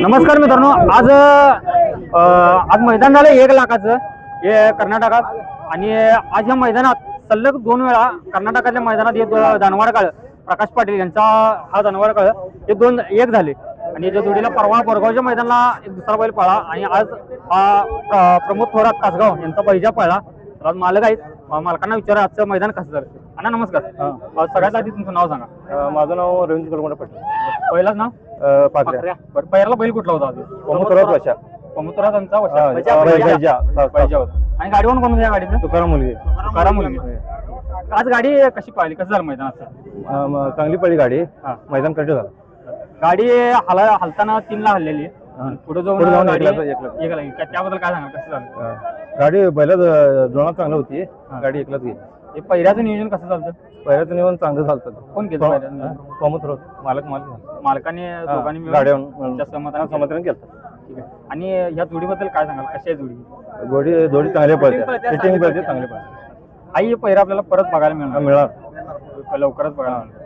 नमस्कार मित्रांनो आज अ, आज मैदान झालं एक लाखाचं हे कर्नाटकात. आणि आज या मैदानात सलग दोन वेळा कर्नाटकातल्या मैदानात दो- दानवाड काळ प्रकाश पाटील यांचा हा दानवाड काळ हे दोन एक झाले. आणि याच्या जोडीला परवा बोरगावच्या मैदानाला एक दुसरा बैल पळा आणि आज हा प्र- प्रमोद थोरात तासगाव यांचा बैजा पळला. तर आज मालक आहेत. अ, मालकांना विचारा आजचं मैदान कसं झालं. अण्णा नमस्कार. अ, सगळ्यात आधी तुमचं नाव सांगा. अ, माझं नाव रवींद्र कुलगुंडे पाटील. पहिलाच नाव? बरं पहिला बैल कुठला होता आधी? भाषा पमुत्रा त्यांचा वशा- होता. आणि गाडी कोण कोण या गाडीचं तुकाराम मुलगी. करा मुलगी. आज गाडी कशी पाहिली? कसं झालं मैदानाचं चांगली पडली गाडी. हा. मैदान कंटिन्यू झालं. गाडी हला हलताना तीनला हल्लेली. पुढे जाऊन गाडी त्याबद्दल काय सांगाल? कसं झालं? गाडी बैला जोडा चांगली होती. गाडी एकलाच गेली. हे पहिल्याचं नियोजन कसं चालतं? पहिल्याचं निवडून चांगलं झालं कोण घेतो पहिल्याचं नियोजन? कोमथोरात मालक मालक. मालकाने दोघांनी मिळून गाड्या सहमताने केलं. समर्थन केलं. ठीक आहे. आणि ह्या जोडीबद्दल काय सांगाल? कशी आहे जोडी? गोडी जोडी चांगली पळते, फिटिंग चांगली पडते पळते. चांगली पडते आई पहिला आपल्याला परत बघायला मिळणार. मिळणार. लवकरच बघायला मिळणार.